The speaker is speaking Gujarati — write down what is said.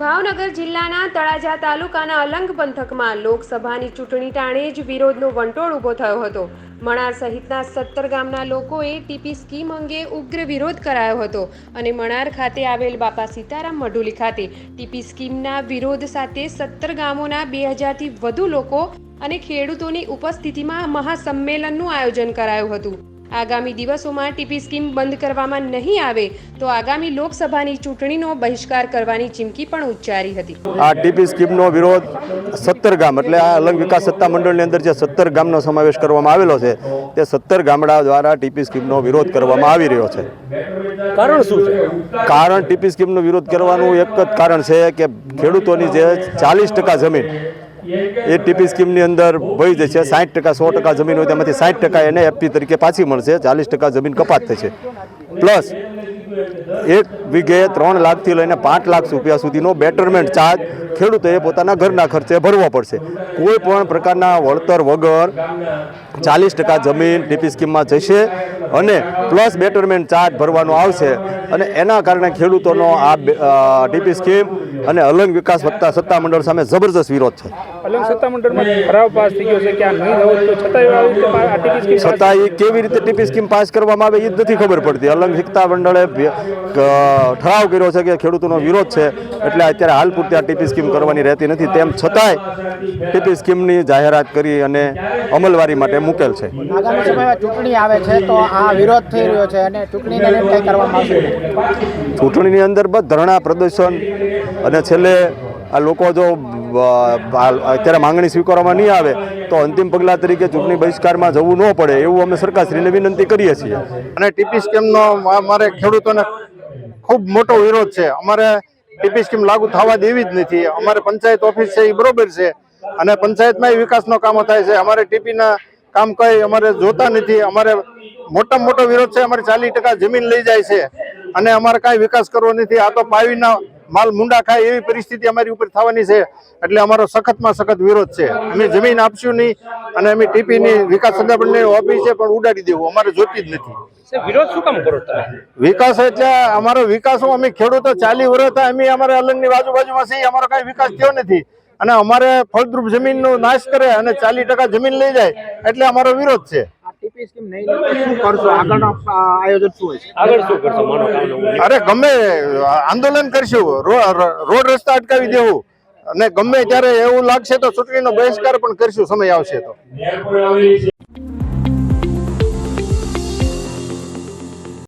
ભાવનગર જિલ્લાના તળાજા તાલુકાના અલંગ પંથકમાં લોકસભાની ચૂંટણી ટાણે જ વિરોધનો વંટોળ ઊભો થયો હતો. મણાર સહિતના સત્તર ગામના લોકોએ ટીપી સ્કીમ અંગે ઉગ્ર વિરોધ કરાયો હતો અને મણાર ખાતે આવેલ બાપા સીતારામ મઢુલી ખાતે ટીપી સ્કીમના વિરોધ સાથે સત્તર ગામોના બે હજારથી વધુ લોકો અને ખેડૂતોની ઉપસ્થિતિમાં મહાસંમેલનનું આયોજન કરાયું હતું. આગામી દિવસોમાં ટીપી સ્કીમ બંધ કરવામાં નહીં આવે તો આગામી લોકસભાની ચૂંટણીનો બહિષ્કાર કરવાની ચીમકી પણ ઉચ્ચારી હતી. આ ટીપી સ્કીમનો વિરોધ સત્તર ગામ એટલે આ અલંગ વિકાસ સત્તા મંડળની અંદર જે સત્તર ગામનો સમાવેશ કરવામાં આવેલો છે તે સત્તર ગામડા દ્વારા ટીપી સ્કીમનો વિરોધ કરવામાં આવી રહ્યો છે. કારણ શું છે? કારણ ટીપી સ્કીમનો વિરોધ કરવાનું એક જ કારણ છે કે ખેડૂતોની જે ચાલીસ ટકા જમીન એ ટીપી સ્કીમની અંદર વહી જશે સાઠ ટકા, સો ટકા જમીન હોય તેમાંથી સાઠ ટકા એને એફપી તરીકે પાછી મળશે, ચાલીસ ટકા જમીન કપાત થશે. પ્લસ એક વીઘે ત્રણ લાખથી લઈને પાંચ લાખ રૂપિયા સુધીનો બેટરમેન્ટ ચાર્જ ખેડૂતોએ પોતાના ઘરના ખર્ચે ભરવો પડશે. કોઈ પણ પ્રકારના વળતર વગર ચાલીસ ટકા જમીન ટીપી સ્કીમમાં જશે અને પ્લસ બેટરમેન્ટ ચાર્જ ભરવાનો આવશે અને એના કારણે ખેડૂતોનો આ ડીપી સ્કીમ અને અલંગ વિકાસ વત્તા સત્તામંડળ સામે જબરજસ્ત વિરોધ છે. અલંગ સત્તા મંડળમાં પાસ થઈ ગયો છે કે આ નહીં થવું છતાં એ કેવી રીતે ટીપી સ્કીમ પાસ કરવામાં આવે એ જ નથી ખબર પડતી. અલંગ સત્તા મંડળે ભે- ઠરાવ કર્યો છે કે ખેડૂતોનો વિરોધ છે એટલે અત્યારે હાલ પૂરતી આ ટીપી સ્કીમ કરવાની રહેતી નથી તેમ છતાંય પીપી સ્કીમની જાહેરાત કરી અને અમલવારી માટે મૂકેલ છે. આગામી સમયમાં ચૂંટણી આવે છે તો આ વિરોધ થઈ રહ્યો છે અને ચૂંટણીને કંઈ કરવામાં આવશે ચૂંટણીની અંદર બસ ધરણા પ્રદર્શન અને છેલ્લે આ લોકો જો અત્યારે માંગણી સ્વીકારવામાં નહીં આવે તો અંતિમ પગલાં તરીકે ચૂંટણી બહિષ્કારમાં જવું ન પડે એવું અમે સરકારશ્રીને વિનંતી કરીએ છીએ. અને ટીપી સ્કીમનો અમારે ખેડૂતોને ખૂબ મોટો વિરોધ છે. અમારે ટીપી સ્કીમ લાગુ થવા દેવી જ નથી. અમારે પંચાયત ઓફિસ છે એ બરોબર છે. અને પંચાયતમાં વિકાસનો કામો થાય છે. અમારે ટીપીના કામ કઈ અમારે જોતા નથી. અમારે મોટામાં મોટો વિરોધ છે. અમારે ચાલીસ જમીન લઈ જાય છે. અને અમારે કાંઈ વિકાસ કરવો નથી. આ તો પાવીના માલ મુંડા ખાય એવી પરિસ્થિતિ અમારી ઉપર થવાની છે. એટલે અમારો સખતમાં સખત વિરોધ છે. અમે જમીન આપશું નહીં અને અમે ટીપીની વિકાસ સંદર્ભની ઓફિસ છે પણ ઉડાડી દેવું. અમારે જોતી જ નથી. વિરોધ શું કામ કરો તમે? વિકાસ એટલે અમારો વિકાસ અમે ખેડૂતો ચાલી વર્ષ અમે અમારે અલંગની આજુબાજુમાં છીએ અમારો કઈ વિકાસ થયો નથી. અને અમારે ફળદ્રુપ જમીનનો નાશ કરે અને ચાલીસ ટકા જમીન લઈ જાય એટલે અમારો વિરોધ છે. આ સ્કીમ નહીં શું કરશો? આગળનો આયોજન શું હોય આગળ શું કરશો? માનો અરે ગમે આંદોલન કરશું. રોડ રસ્તા અટકાવી દેવું. અને ગમે ત્યારે એવું લાગશે તો ચૂંટણીનો બહિષ્કાર પણ કરશું. સમય આવશે તો.